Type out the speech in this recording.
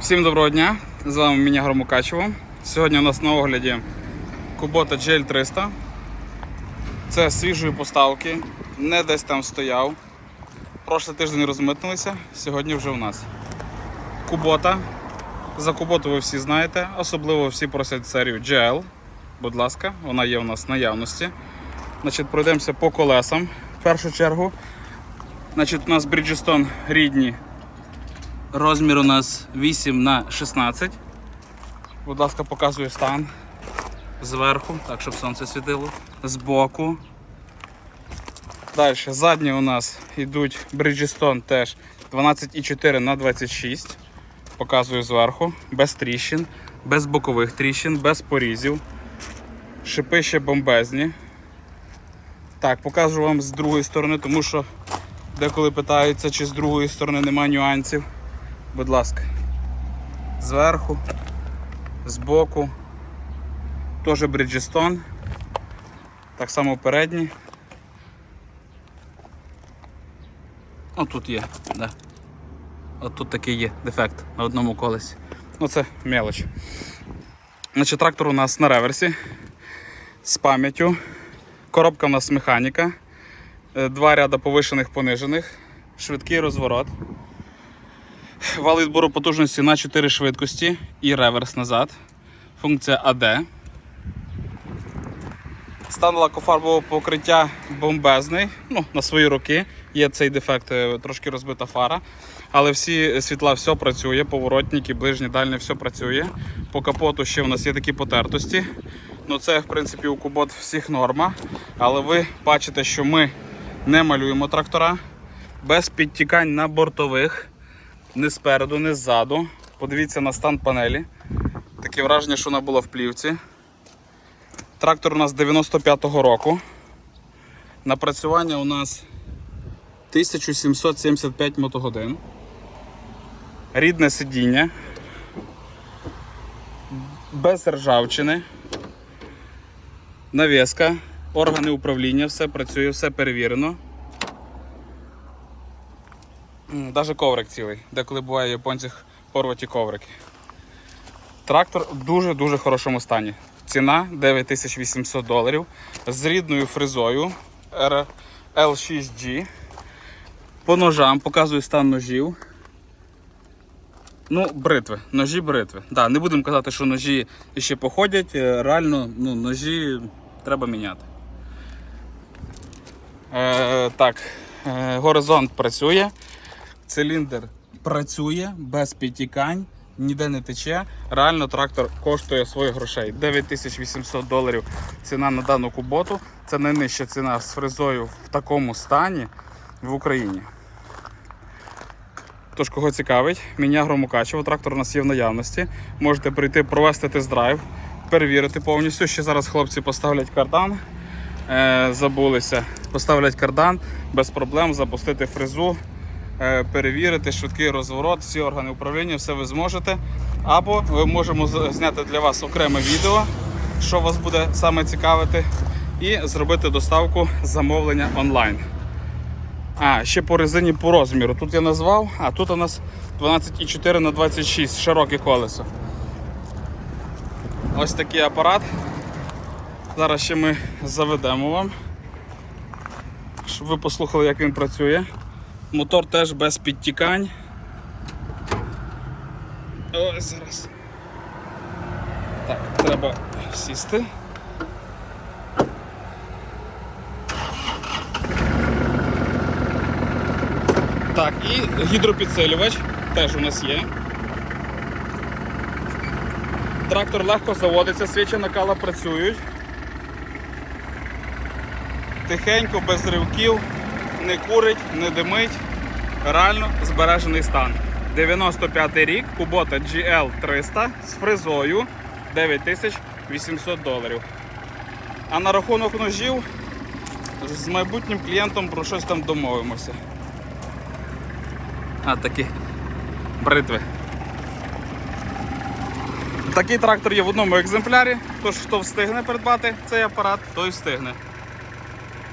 Всім доброго дня! З вами Міня Громукачево. Сьогодні у нас на огляді Kubota GL300. Це свіжої поставки, не десь там стояв. Прошлий тиждень розмитнилися, сьогодні вже у нас. Кубота. За Куботу ви всі знаєте, особливо всі просять серію GL. Будь ласка, вона є у нас в наявності. Значить, пройдемося по колесам. В першу чергу. Значить, у нас Bridgestone рідні Розмір у нас 8 на 16. Будь ласка, показую стан зверху, так, щоб сонце світило, збоку. Далі, задні у нас йдуть Bridgestone теж 12,4 на 26. Показую зверху, без тріщин, без бокових тріщин, без порізів. Шипи ще бомбезні. Так, покажу вам з другої сторони, тому що деколи питаються, чи з другої сторони немає нюансів. Будь ласка. Зверху, збоку. Теж Bridgestone. Так само передній. О, тут є, да. От тут такий є дефект на одному колесі. Ну це мелоч. Значить, трактор у нас на реверсі з пам'яттю. Коробка у нас механіка. Е, Два ряда повишених понижених, швидкий розворот. Вал відбору потужності на 4 швидкості і реверс назад. Функція AD. Стан лакофарбового покриття бомбезний. Ну, на свої роки. Є цей дефект, е, трошки розбита фара. Але всі світла, все працює, поворотники, ближні, дальні, все працює. По капоту ще в нас є такі потертості. Ну це, в принципі, у кубот всіх норма. Але ви бачите, що ми не малюємо трактора без підтікань на бортових. Ні спереду, ні ззаду. Подивіться на стан панелі. Таке враження, що вона була в плівці. Трактор у нас 95-го року. Напрацювання у нас 1775 мотогодин. Рідне сидіння. Без ржавчини. Навіска, органи управління, все працює, все перевірено. Навіть коврик цілий, деколи буває японцях порваті коврики. Трактор в дуже-дуже хорошому стані. Ціна 9800 доларів з рідною фрезою L6G. По ножам показую стан ножів. Ну, бритви, ножі бритви. Да, не будемо казати, що ножі ще походять. е, Реально ну, ножі треба міняти. Е, так, е, горизонт працює. Циліндр працює без підтікань, ніде не тече. Реально трактор коштує своїх грошей. 9800 доларів ціна на дану куботу. Це найнижча ціна з фрезою в такому стані в Україні. Тож, кого цікавить, Мінягро Мукачево, трактор у нас є в наявності. Можете прийти провести тест-драйв, перевірити повністю. Ще зараз хлопці поставлять кардан. Е, забулися, поставлять кардан без проблем, запустити фрезу перевірити швидкий розворот, всі органи управління, все ви зможете. Або ми можемо зняти для вас окреме відео, що вас буде саме цікавити, і зробити доставку замовлення онлайн. А, ще по резині по розміру. Тут я назвав, а тут у нас 12,4 на 26 широке колесо. Ось такий апарат. Зараз ще ми заведемо вам, щоб ви послухали, як він працює. Мотор теж без підтікань. Ось зараз. Так, треба сісти. Так, і гідропідсилювач теж у нас є. Трактор легко заводиться, свічі накала працюють. Тихенько, без ривків, не курить, не димить. Реально збережений стан. 95 рік, Kubota GL300 з фрезою 9800 доларів. А на рахунок ножів з майбутнім клієнтом про щось там домовимося. А такі бритви. Такий трактор є в одному екземплярі, тож хто встигне придбати цей апарат, той встигне.